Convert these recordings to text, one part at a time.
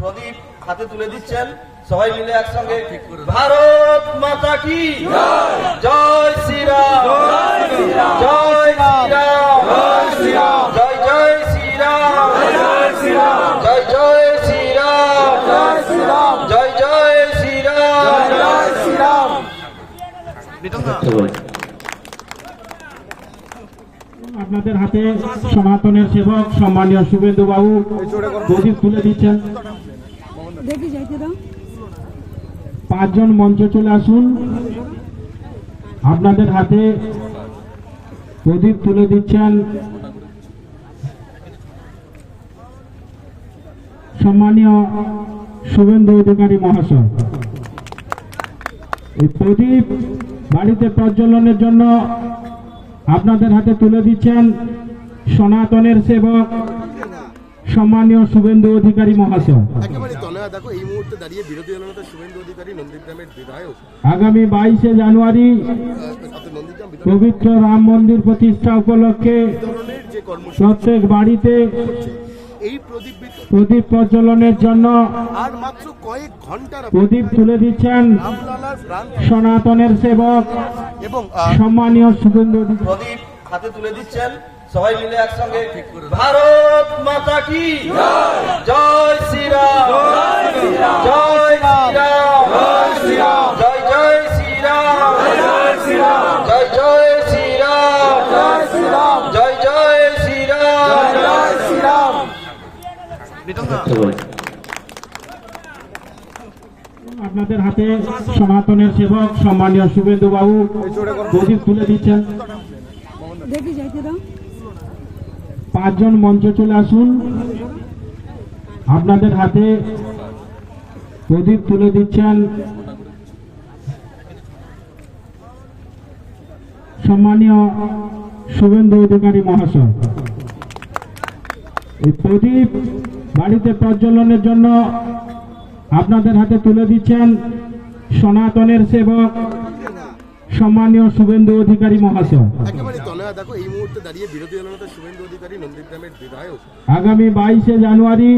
প্রদীপ হাতে তুলে দিচ্ছেন। সবাই মিলে একসঙ্গে, ভারত মাতা কি? জয় শ্রীরাম। জয় শ্রীরাম। জয় জয় শ্রীরাম। জয় জয় শ্রীরাম। জয় জয় শ্রীরাম। আপনাদের হাতে সনাতনের সেবক সম্মানীয় শুভেন্দু বাবু প্রদীপ তুলে দিচ্ছেন। পাঁচজন মঞ্চে চলে আসুন। আপনাদের হাতে প্রদীপ তুলে দিচ্ছেন। সম্মানীয় শুভেন্দু অধিকারী মহাশয় এই প্রদীপ বাড়িতে প্রজ্বলনের জন্য আপনাদের হাতে তুলে দিচ্ছেন সনাতনের সেবক সম্মানীয় শুভেন্দু অধিকারী মহাশয়। একেবারে দেখো এই মুহূর্তে দাঁড়িয়ে বিরোধী দলনেতা শুভেন্দু অধিকারী নন্দীগ্রামের বিধায়ক। আগামী বাইশে জানুয়ারি বিধায়ক। পবিত্র রাম মন্দির প্রতিষ্ঠা উপলক্ষে প্রত্যেক বাড়িতে এই প্রদীপ প্রদীপ প্রজ্বলনের জন্য আর মাত্র কয়েক ঘণ্টার প্রদীপ তুলে দিচ্ছেন সনাতনের সেবক এবং সম্মানীয় অধিকারী। প্রদীপ হাতে তুলে দিচ্ছেন। সবাই মিলে একসঙ্গে ভারত মাতা কি? জয় শ্রীরাম। জয় শ্রীরাম। জয় জয় শ্রীরাম। জয় জয় শ্রীরাম। জয় জয় শ্রীরাম। আপনাদের হাতে সনাতনের সেবক সম্মানীয় শুভেন্দু বাবু প্রদীপ তুলে দিচ্ছেন। দেখি যাইতে দাও। পাঁচজন মঞ্চে চলে আসুন। আপনাদের হাতে প্রদীপ তুলে দিচ্ছেন। সম্মানীয় শুভেন্দু অধিকারী মহাশয়, এই প্রদীপ বাড়িতে প্রজ্বলনের জন্য আপনাদের হাতে তুলে দিচ্ছেন সনাতনের সেবক, সম্মানীয় শুভেন্দু অধিকারী মহাশয়। একেবারে দেখো এই মুহূর্তে দাঁড়িয়ে বিরোধী দলনেতা শুভেন্দু অধিকারী নন্দীগ্রামের বিধায়ক। আগামী বাইশে জানুয়ারি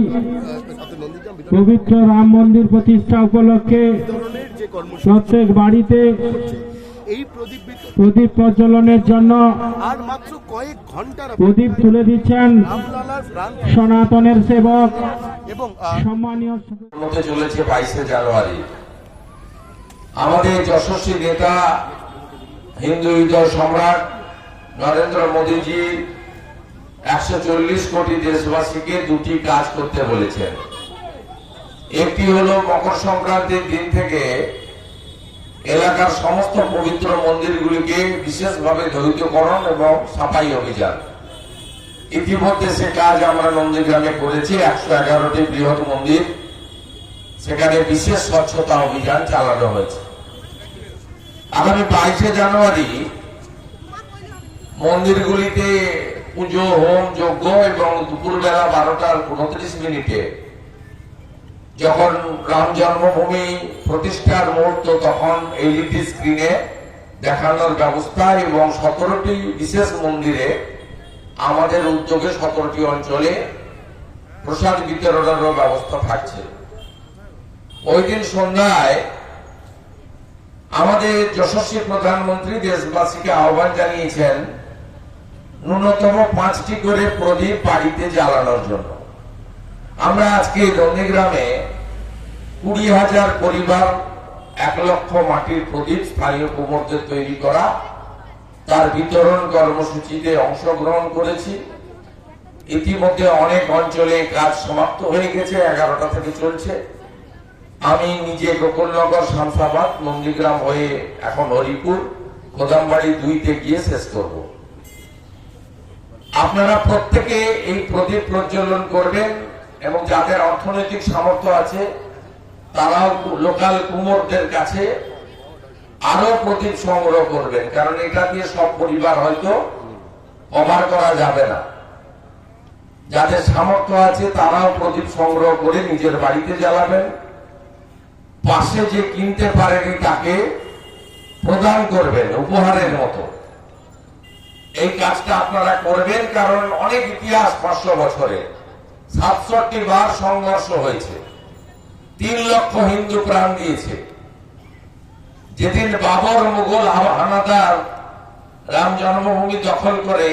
বিধায়ক। পবিত্র রাম মন্দির প্রতিষ্ঠা উপলক্ষে প্রত্যেক বাড়িতে এই প্রদীপ প্রজ্বলনের জন্য আর মাত্র কয়েক ঘণ্টার প্রদীপ তুলে দিচ্ছেন সনাতনের সেবক। এবং সম্মানীয় হতে চলেছে বাইশে জানুয়ারি। আমাদের যশস্বী নেতা হিন্দু হৃদয় সম্রাট নরেন্দ্র মোদীজি একশো চল্লিশ কোটি দেশবাসীকে দুটি কাজ করতে বলেছেন। একটি হলো মকর সংক্রান্তির দিন থেকে এলাকার সমস্ত পবিত্র মন্দিরগুলিকে বিশেষভাবে দ্বৈতকরণ এবং সাফাই অভিযান। ইতিমধ্যে সে কাজ আমরা নন্দীগ্রামে করেছি, একশো এগারোটি বৃহৎ মন্দির। সেখানে বিশেষ স্বচ্ছতা অভিযান চালানো হয়েছে। আগামী বাইশে জানুয়ারি মন্দিরগুলিতে পুজো, হোম, যজ্ঞ এবং দুপুরবেলা বারোটার উনত্রিশ মিনিটে যখন রাম জন্মভূমি প্রতিষ্ঠার মুহূর্ত, তখন এলইডি স্ক্রিনে দেখানোর ব্যবস্থা এবং সতেরোটি বিশেষ মন্দিরে আমাদের উদ্যোগে সতেরোটি অঞ্চলে প্রসাদ বিতরণেরও ব্যবস্থা থাকছে। ওই দিন সন্ধ্যায় আমাদের যশস্বী প্রধানমন্ত্রী দেশবাসীকে আহ্বান জানিয়েছেন ন্যূনতম পাঁচটি করে প্রদীপ বাড়িতে জ্বালানোর জন্য। আমরা আজকে নন্দীগ্রামে কুড়ি হাজার পরিবার, এক লক্ষ মাটির প্রদীপ স্থানীয় কুমোরদের তৈরি করা, তার বিতরণ কর্মসূচিতে অংশগ্রহণ করেছি। ইতিমধ্যে অনেক অঞ্চলে কাজ সমাপ্ত হয়ে গেছে, এগারোটা থেকে চলছে। আমি নিজে গোকুলনগর, শামসাবাদ, নন্দীগ্রাম হয়ে এখন হরিপুর, কোদামবাড়ি দুইতে গিয়ে শেষ করব। আপনারা প্রত্যেকে এই প্রদীপ প্রজ্বলন করবেন এবং যাদের অর্থনৈতিক সামর্থ্য আছে, তারাও লোকাল কুমোরদের কাছে আরও প্রদীপ সংগ্রহ করবেন। কারণ এটা দিয়ে সব পরিবার হয়তো কভার করা যাবে না। যাদের সামর্থ্য আছে, তারাও প্রদীপ সংগ্রহ করে নিজের বাড়িতে জ্বালাবেন। পাশে যে কিনতে পারেনি তাকে প্রদান করবেন, উপহারের মতো। এই কাজটা আপনারা করবেন কারণ অনেক ইতিহাস পাঁচশো বছরে। সাতষট্টি বার সংঘর্ষ হয়েছে। তিন লক্ষ হিন্দু প্রাণ দিয়েছে। যেদিন বাবর মুঘল হানাদার রাম জন্মভূমি দখল করে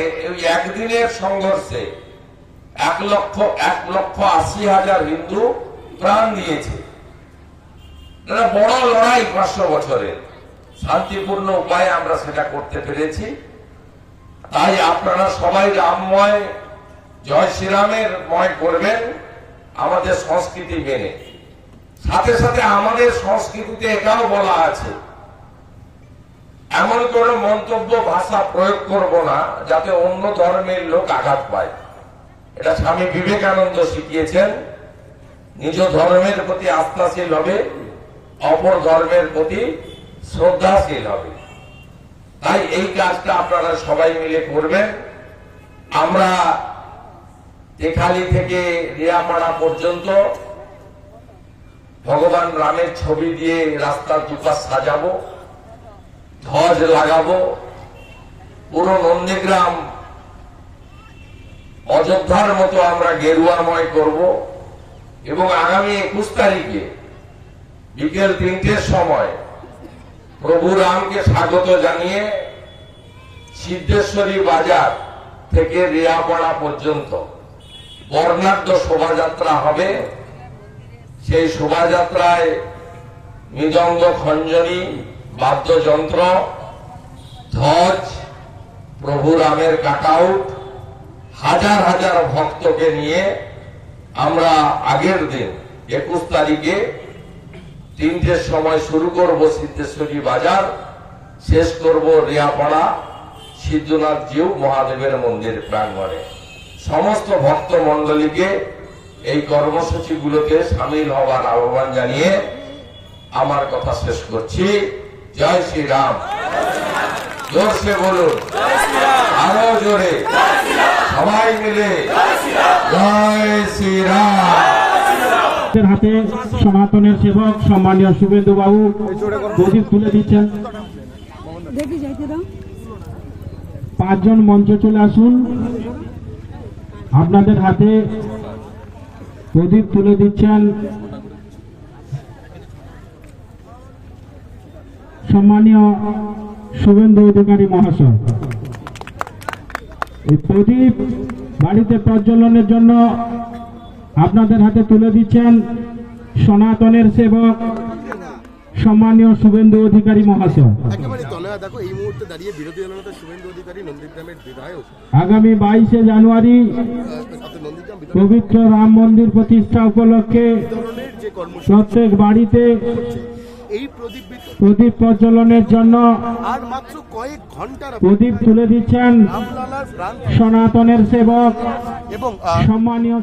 একদিনের সংঘর্ষে এক লক্ষ এক লক্ষ আশি হাজার হিন্দু প্রাণ দিয়েছে। বড় লড়াই পাঁচশো বছরের শান্তিপূর্ণ উপায়ে আমরা সেটা করতে পেরেছি। তাই আপনারা সবাই রামময়, জয় শ্রীরামের ময় করবেন আমাদের সংস্কৃতি মেনে। সাথে সাথে আমাদের সংস্কৃতিতে এটাও বলা আছে, এমন কোন মন্তব্য ভাষা প্রয়োগ করব না যাতে অন্য ধর্মের লোক আঘাত পায়। এটা স্বামী বিবেকানন্দ শিখিয়েছেন, নিজ ধর্মের প্রতি আস্থাশীল হবে, অপর ধর্মের প্রতি শ্রদ্ধাশীল হবে। তাই এই কাজটা আপনারা সবাই মিলে করবেন। আমরা তেখালি থেকে রিয়াপাড়া পর্যন্ত ভগবান রামের ছবি দিয়ে রাস্তার দুপাশ সাজাবো, ধ্বজ লাগাবো। পুরো নন্দীগ্রাম অযোধ্যার মতো আমরা গেরুয়াময় করব এবং আগামী একুশ তারিখে বিকেল তিনটের সময় প্রভু রামকে স্বাগত জানিয়ে সিদ্ধেশ্বরী বাজার থেকে রিয়াপাড়া পর্যন্ত বর্ণাঢ্য শোভাযাত্রা হবে। সেই শোভাযাত্রায় মৃদঙ্গ খঞ্জনী, বাদ্যযন্ত্র, ধ্বজ, প্রভু রামের কাটাউট হাজার হাজার ভক্তকে নিয়ে আমরা আগের দিন একুশ তারিখে তিনটের সময় শুরু করব সিদ্ধেশ্বরী বাজার, শেষ করব রিয়াপাড়া, সিদ্ধনাথ জিউ, মহাদেবের মন্দির প্রাঙ্গণে। সমস্ত ভক্ত মন্ডলীকে এই কর্মসূচিগুলোতে সামিল হওয়ার আহ্বান জানিয়ে আমার কথা শেষ করছি। জয় শ্রীরাম জোরসে বলুন। আরও জোরে। সবাই মিলে। জয় শ্রীরাম আপনাদের হাতে সনাতনের সেবক সম্মানীয় শুভেন্দু বাবু প্রদীপ তুলে দিচ্ছেন। পাঁচজন মঞ্চে চলে আসুন। আপনাদের হাতে প্রদীপ তুলে দিচ্ছেন। সম্মানীয় শুভেন্দু অধিকারী মহাশয় এই প্রদীপ বাড়িতে প্রজ্বলনের জন্য আপনাদের হাতে তুলে দিচ্ছেন সনাতনের সেবক সম্মানীয় শুভেন্দু অধিকারী মহাশয়। আগামী বাইশে জানুয়ারি পবিত্র রাম মন্দির প্রতিষ্ঠা উপলক্ষে প্রত্যেক বাড়িতে এই প্রদীপ প্রজ্বলনের জন্য আর মাত্র কয়েক ঘণ্টার প্রদীপ তুলে দিচ্ছেন সনাতনের সেবক এবং সম্মানীয়